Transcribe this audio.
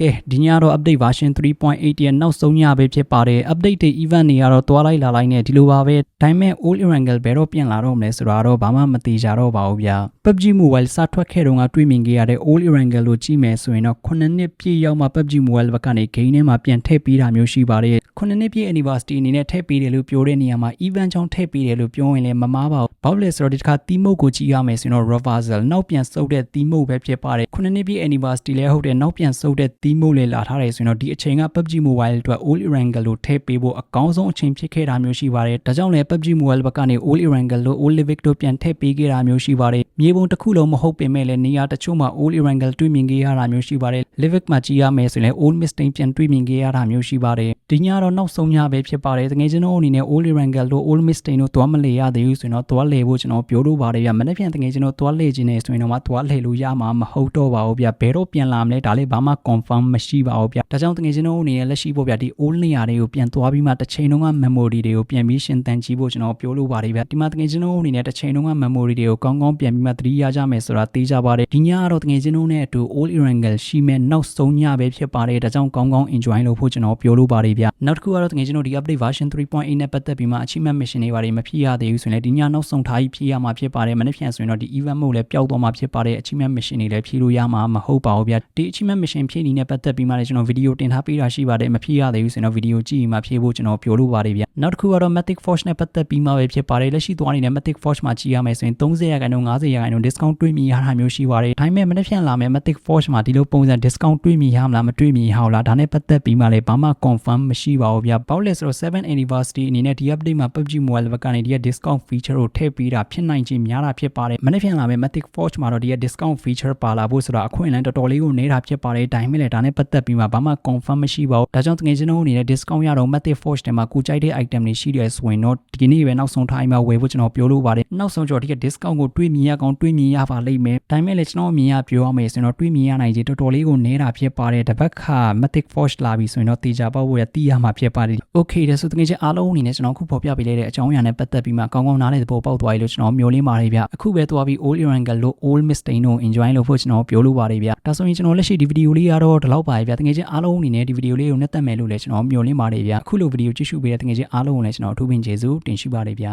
ကဲဒီညတော့ update version 3.8ရဲ့နောက်ဆုံးညပဲဖြစ်ပါတယ် update တွေ event တွေကတော့တွားလိုက်လာလိုက်နဲ့ဒီလိုပါပဲဒါပေမဲ့ old Erangel ဘယ်တော့ပြင်လာတော့မလဲဆိုတာတော့ဘာမှမသိကြတော့ပါဘူးဗျာ PUBG Mobile စထွက်ခဲ့တော့ကတွေ့မြင်ခဲ့ရတဲ့ old Erangel လို့ကြည့်မယ်ဆိုရင်တော့9နှစ်ပြည့်ရောက်မှ PUBG Mobile ဘက်ကနေ game ထဲမှာပြန်ထည့်ပေးတာမျိုးရှိပါတယ်9နှစ်ပြည့် anniversary အနေနဲ့ထည့်ပေးတယ်လို့ပြောတဲ့နေရာမှာ event ချောင်းထည့်ပေးတယ်လို့ပြောရင်လည်းမမားပါဘူးဘာလို့လဲဆိုတော့ဒီတစ်ခါ theme mode ကိုကြည့်ရမယ်ဆိုရင်တော့ reversal နောက်ပြန်စုပ်တဲ့ theme mode ပဲဖြစ်ပါတယ်9နှစ်ပြည့် anniversary လည်းဟုတ်တယ်နောက်ပြန်စုပ်တဲ့ theme mode လည်းလာထားတယ်ဆိုရင်တော့ဒီအချိန်က PUBG Mobile အတွက် Old Erangel လို့ထည့်ပေးဖို့အကောင်းဆုံးအချိန်ဖြစ်ခဲ့တာမျိုးရှိပါတယ်ဒါကြောင့်လည်း PUBG Mobile ဘက်ကနေ Old Erangel လို့ Old Livic တို့ပြန်ထည့်ပေးခဲ့တာမျိုးရှိပါတယ်မြေပုံတစ်ခုလုံးမဟုတ်ပင်မဲ့လည်းနေရာတချို့မှာ Old Erangel တွေ့မြင်ခဲ့ရတာမျိုးရှိပါတယ် Livic မှာကြည့်ရမယ်ဆိုရင်လည်း Old Mistake ပြန်တွေ့မြင်ခဲ့ရတာမျိုးရှိပါတယ်ဒီညတော့နောက်ဆုံးညပဲဖြစ်ပါတယ်တကယ်ကျွန်တော်အနေနဲ့ Old Erangel လို့ Old Mistake တို့သွားမလေရသေးဘူးဆိုရင်တော့သွားလေဖို့ကျွန်တော်ပြောလို့ပါတယ်ဗျမနေ့ပြန်တကယ်ကျွန်တော်သွားလေခြင်းနေဆိုရင်တော့မှသွားလေလို့ရမှာမဟုတ်တော့ပါဘူးဗျဘယ်တော့ပြန်လာမလဲဒါလည်းဘာမှ confirm မရှိပါဘူးဗျဒါကြောင့်တကယ်ကျွန်တော်အနေနဲ့လက်ရှိပေါ့ဗျဒီ old နေရာတွေကိုပြန်သွားပြီးမှတစ်ချိန်လုံးက memory တွေကိုပြန်ပြီးရှင်းတန်ကြည့်ဖို့ကျွန်တော်ပြောလို့ပါတယ်ဗျဒီမှာတကယ်ကျွန်တော်အနေနဲ့တစ်ချိန်လုံးက memory တွေကိုကောင်းကောင်းပြန်ပြီးမှသတိရကြမယ်ဆိုတာသိကြပါတယ်ဒီညကတော့တကယ်ကျွန်တော်နဲ့အတူ old Erangel ရှိမဲ့နောက်ဆုံးညပဲဖြစ်ပါတယ်ဒါကြောင့်ကောင်းကောင်း enjoy လုပ်ဖို့ကျွန်တော်ပြောလို့ပါတယ်ဗျနောက်တစ်ခုကတော့တကယ်ကျွန်တော်ဒီ update version 3.8နဲ့ပတ်သက်ပြီးမှ achievement mission တွေပါတယ်မဖြစ်ရသေးဘူးဆိုရင်လည်းဒီညနောက်ဆုံးထားပြီးဖြည့်ရမှာဖြစ်ပါတယ်မနေ့ပြန်ဆိုရင်တော့ဒီ event mode လည်းပျောက်သွားမှာဖြစ်ပါတယ် achievement mission တွေလည်းဖြည့်လို့ရမှာမဟုတ်ပါဘူးဗျဒီ achievement mission ဖြည့်နည်းနဲ့ပတ်သက်ပြီးမှလည်းကျွန်တော်ဗီဒီယိုတင်ထားပေးတာရှိပါတယ်မဖြည့်ရသေးဘူးဆိုရင်တော့ဗီဒီယိုကြည့်ရင်မှဖြည့်ဖို့ကျွန်တော်ပြောလို့ပါတယ်ဗျ နောက်တစ်ခုကတော့ Matic Force နဲ့ပတ်သက်ပြီးမှပဲဖြစ်ပါတယ်လက်ရှိသွားနေတဲ့ Matic Force မှာကြည့်ရမယ်ဆိုရင်30ရာခိုင်နှုန်း50ရာခိုင်နှုန်း discount တွေ့မြင်ရတာမျိုးရှိပါတယ်ဒါပေမဲ့မနေ့ပြန်လာမယ့် Matic Force မှာဒီလိုပုံစံ discount တွေ့မြင်ရမလားမတွေ့မြင်ရအောင်လားဒါနဲ့ပတ်သက်ပြီးမှလည်းဘာမှ confirm မရှိပါဘူးဗျဘာလို့လဲဆိုတော့7 anniversary အနေနဲ့ဒီ update မှာ PUBG Mobile ဘက်ကနေဒီ discount feature ကိုထည့်ပေးတာဖြစ်နိုင်ခြင်းများတာဖြစ်ပါတယ်မနေ့ပြန်လာမယ့် Matic Force မှာတော့ဒီ discount feature ပါလာဖို့ဆိုတာအခွင့်အလမ်းတော်တော်လေးကိုနေတာဖြစ်ပါတယ်ဒါပေမဲ့လည်းဒါနဲ့ပတ်သက်ပြီးမှဘာမှ confirm မရှိပါဘူးဒါကြောင့်တကယ်ကျွန်တော်အနေနဲ့ discount ရတော့ Matic Force ထဲမှာကိုကြိုက်တဲ့ item တွေရှိတယ်ဆိုရင်တော့ဒီနေ့ပဲနောက်ဆုံးထားမှဝယ်ဖို့ကျွန်တော်ပြောလို့ပါတယ်နောက်ဆုံးကြော်ဒီက discount ကိုတွေးမြင်ရကောင်တွေးမြင်ရပါလိမ့်မယ်ဒါပေမဲ့လည်းကျွန်တော်အမြင်ရပြောရမယ်ဆိုရင်တော့တွေးမြင်ရနိုင်ခြင်းတော်တော်လေးကိုနေတာဖြစ်ပါတယ်တစ်ပတ်ခါ Matic Force လာပြီဆိုရင်တော့တေချာပေါ့ဝယ်သိရမှာဖြစ်ပါတယ် Okay ဒါဆိုတကယ်ချင်းအားလုံးအနေနဲ့ကျွန်တော်ခုဖော်ပြပေးလိုက်တဲ့အကြောင်းအရာနဲ့ပတ်သက်ပြီးမှကောင်းကောင်းနားလည်သဘောပေါက်သွားပြီလို့ကျွန်တော်မျှော်လင့်ပါတယ်ဗျအခုပဲသွားပြီး Old Erangel လို့ Old Mistake တို့ enjoy လုပ်ဖို့ကျွန်တော်ပြောလို့ပါတယ်ဗျဒါဆိုရင်ကျွန်တော်လက်ရှိဒီဗီဒီယိုလေးကတော့ဒီလောက်ပါပဲဗျတကယ်ချင်းအားလုံးအနေနဲ့ဒီဗီဒီယိုလေးကိုနဲ့တက်မယ်လို့လည်းကျွန်တော်မျှော်လင့်ပါတယ်ဗျအခုလိုဗီဒီယိုကြည့်ရှုပေးတဲ့တကယ်ချင်းအားလုံးကိုလည်းကျွန်တော်အထူးပင်ကျေးဇူးတင်ရှိပါတယ်ဗျ